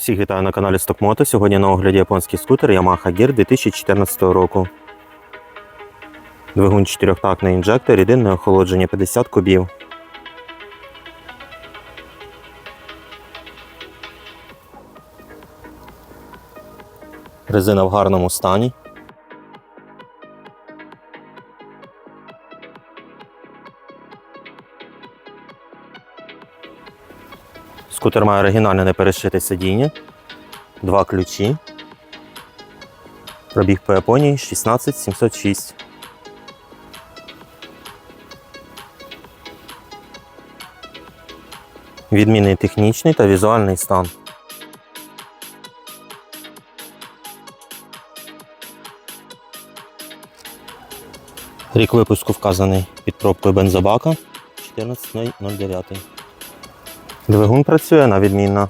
Всіх вітаю на каналі Стокмото. Сьогодні на огляді японський скутер Yamaha Gear 2014 року. Двигун 4-тактний інжектор, єдине охолодження 50 кубів. Резина в гарному стані. Скутер має оригінальне неперешите сидіння, два ключі. Пробіг по Японії 16706. Відмінний технічний та візуальний стан. Рік випуску вказаний під пробкою бензобака 14.09. Двигун працює на відмінно.